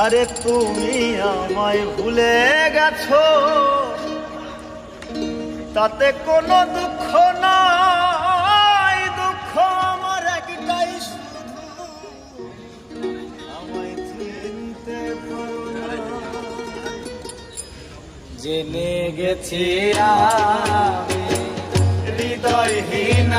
আরে তুমি আমায় ভুলে গেছো। তাতে কোনো দুঃখ নাই, দুঃখ আমার একটাই শুধু। আমায় চিনতে জেনে গেছি আমি, হৃদয়হীন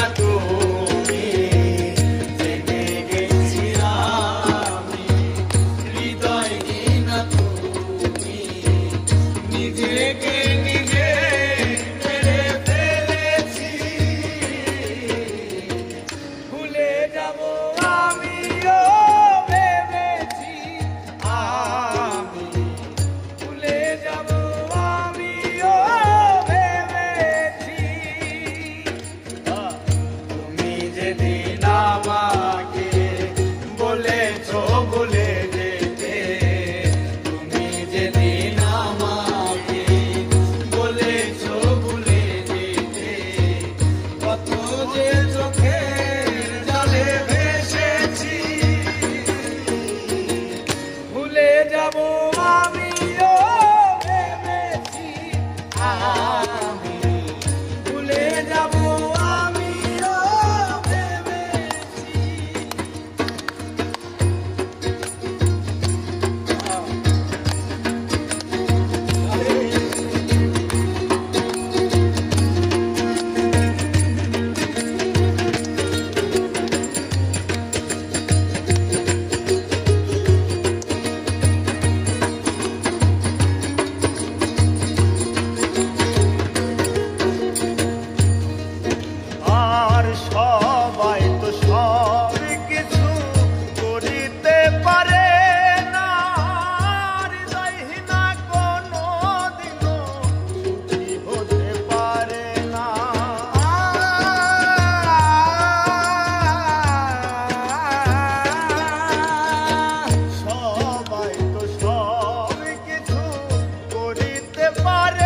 separe.